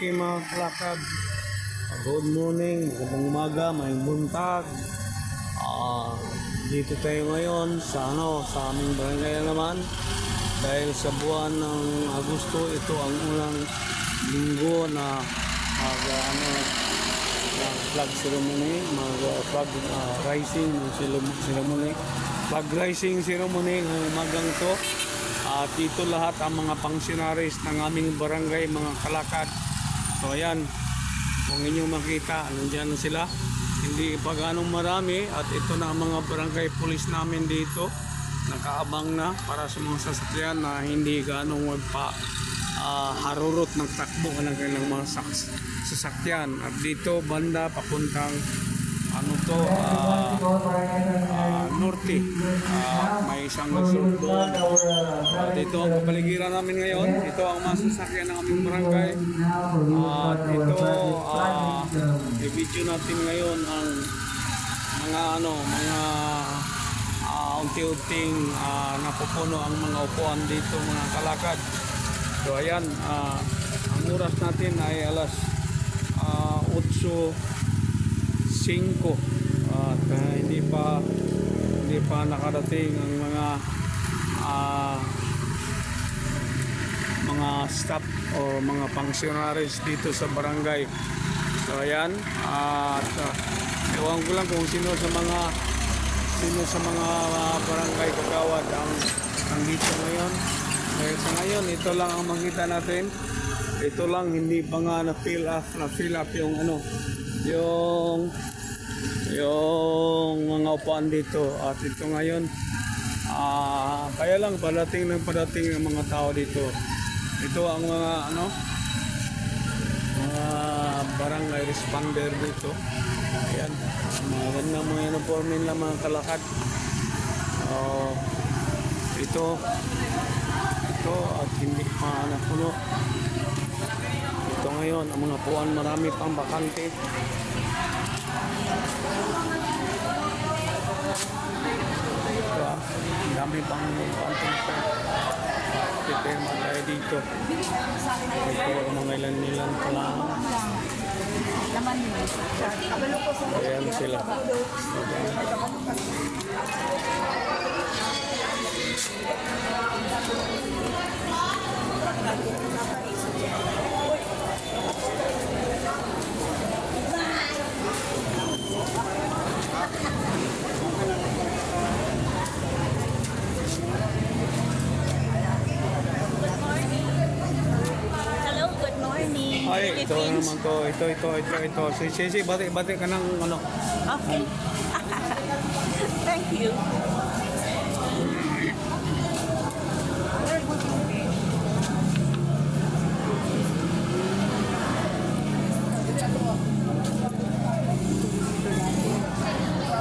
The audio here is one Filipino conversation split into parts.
kayo mga kalakad. Good morning, magandang umaga, may buntag. Ah, dito tayo ngayon sa ano, sa aming barangay naman. Dahil sa buwan ng Agosto, ito ang unang linggo na mag ah, ano, ng flag ceremony, mag ah, flag ah, rising ceremony. Flag rising ceremony ng umagang to. At dito lahat ang mga pangsionaris ng aming barangay, mga kalakad. So ayan, kung inyong makita, nandiyan na sila. Hindi pa ganong marami at ito na ang mga barangay police namin dito. Nakaabang na para sa mga sasakyan na hindi ganong magpa ah, harurot ng takbo ng kanilang mga saks- sasakyan. At dito banda papuntang ano to, ah, ah, norte. Ah, may isang resort doon. Ah, dito ang kapaligiran namin ngayon. Ito ang mga sasakyan ng aming barangay. At ito, ah, i-video natin ngayon ang mga ano, mga ah, unti-unting ah, napupuno ang mga upuan dito mga kalakad. So ayan, ah, ang oras natin ay alas ah, 8.05 at ah, hindi pa hindi pa nakarating ang mga ah, mga staff o mga functionaries dito sa barangay. So ayan, at uh, ewan ko lang kung sino sa mga sino sa mga uh, barangay kagawad ang nandito ngayon. Dahil sa ngayon, ito lang ang makita natin. Ito lang, hindi pa nga na-fill up, na-fill up yung ano, yung yung mga upuan dito. At ito ngayon, Ah, kaya lang padating ng padating ng mga tao dito. Ito ang mga ano mga barangay responder dito. Ayan. Mga ganda mga uniform nila mga kalakad. Oh, ito ito at hindi pa napuno. Ito ngayon ang mga puan marami pang bakante. Dami pang konting pa. Pipirma tayo dito. Ito mga ilan nilang kailangan. Ayan sila. Hello, good Ay, ito Philippines. naman to. Ito, ito, ito, ito. Si Sisi, bati, bati ka ng ano. Okay. Thank you.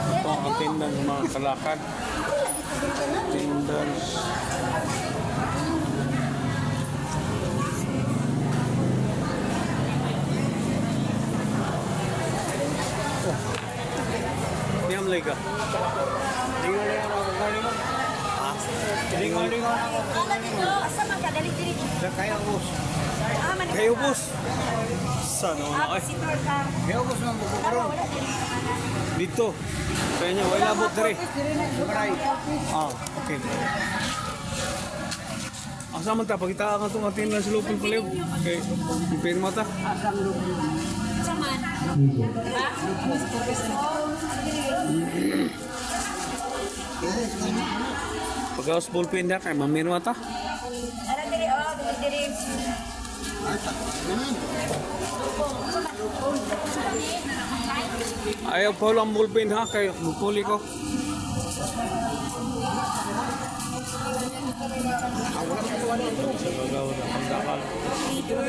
Ito ang attendance ng mga kalakad. Attendance. Ka. Kani mo. Ha? Lingon-lingon ako. Ala dito, asa man ka dali diri. Kaya bus. Ah, man. Kayo bus. Sana Ah, na ay. ka. Kayo bus man wala ka na. Dito. Kaya niya, wala abot diri. Ah, okay. Asa man ta pagita ka tong atin lang sa lupol pala. Okay. Pirma ta. Asa man? Diba? Pagkaos ballpen da kay mamirma ta. Ara diri, oh, diri. Ayaw pa lang ballpen ha kay mupuli ko. Sa gagawin na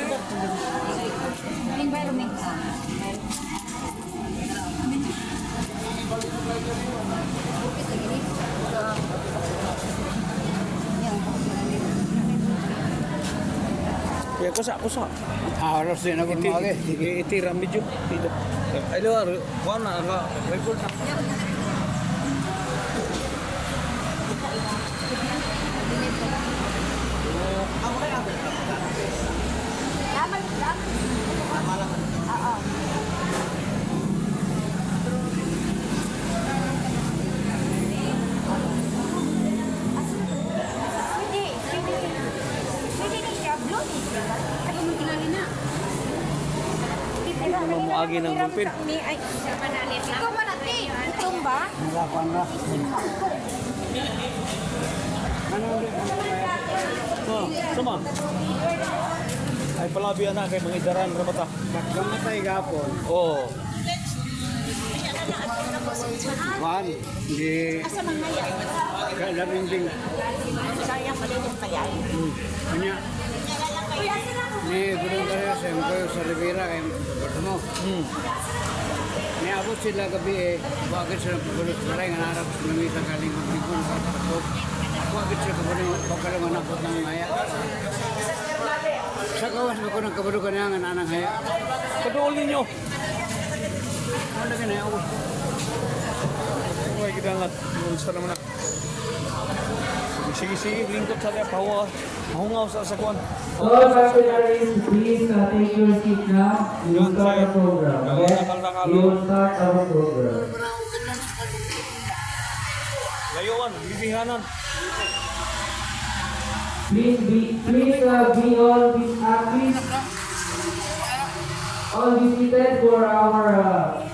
kusa kusa. Din ako Iti lumaki. iti itira medyo. Ito. Ay lo kuha na ka record na. Laman, laman. Pwede, pwede. Pwede ni siya, blue. Ay, mo tingali na. Maagi ng gulpin. Ay, ikaw man ate. Itong ba? Nalapan na. Ano? Oh, sama. Ay palabi na kay mga idaran ra bata. Pagkamatay gapon. Oh, Juan, di Asa man haya? kalamin ding Sayang pala yung kaya. kanya. Uy, asa Ni gulong kaya sa ko sa Rivera Bertamo. hmm. Ni abot sila gabi eh. Bakit sila pagulot sa ray nga narap sa namisa kaling magbikon sa tapok. Bakit sila kabulong pagkalong anak ko ng haya. Sa kawas ko ng kabulukan niya nga nanang haya. Paduol ninyo. Ano na ako? Uy, gidangat. Ulsa naman na. Sige, sige. Lingkot sa kaya. Pahawa. Mahungaw sa sakuan. All functionaries, please uh, take your seat now. We will start the program. Okay? We will start our program. Layuan, bibihanan. Please be, please uh, be all, be, uh, please all be seated for our. Uh,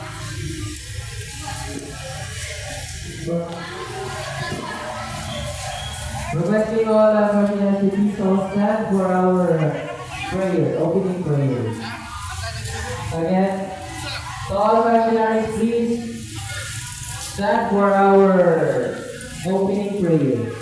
Requesting all uh, functionaries to please all stand for our uh, prayer, opening prayer. Again, so all functionaries, please stand for our opening prayer.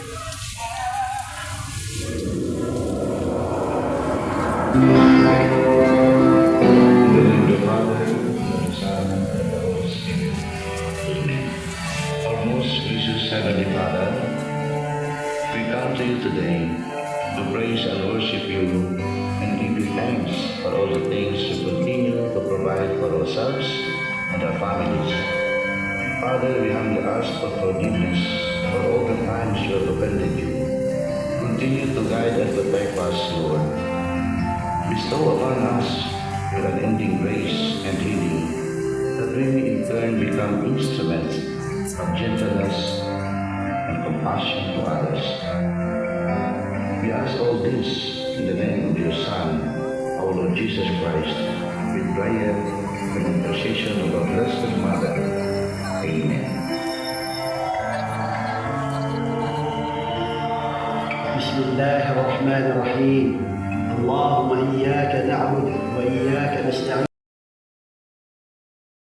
Come to you today to praise and worship you and give you thanks for all the things you continue to provide for ourselves and our families. Father, we humbly ask for forgiveness for all the times you have offended you. Continue to guide and protect us, Lord. Bestow upon us your unending grace and healing, that we may in turn become instruments of gentleness passion to others. We ask all this in the name of your Son, our Lord Jesus Christ, with prayer and intercession of our Blessed Mother. Amen. بسم الله الرحمن الرحيم اللهم إياك نعبد وإياك نستعين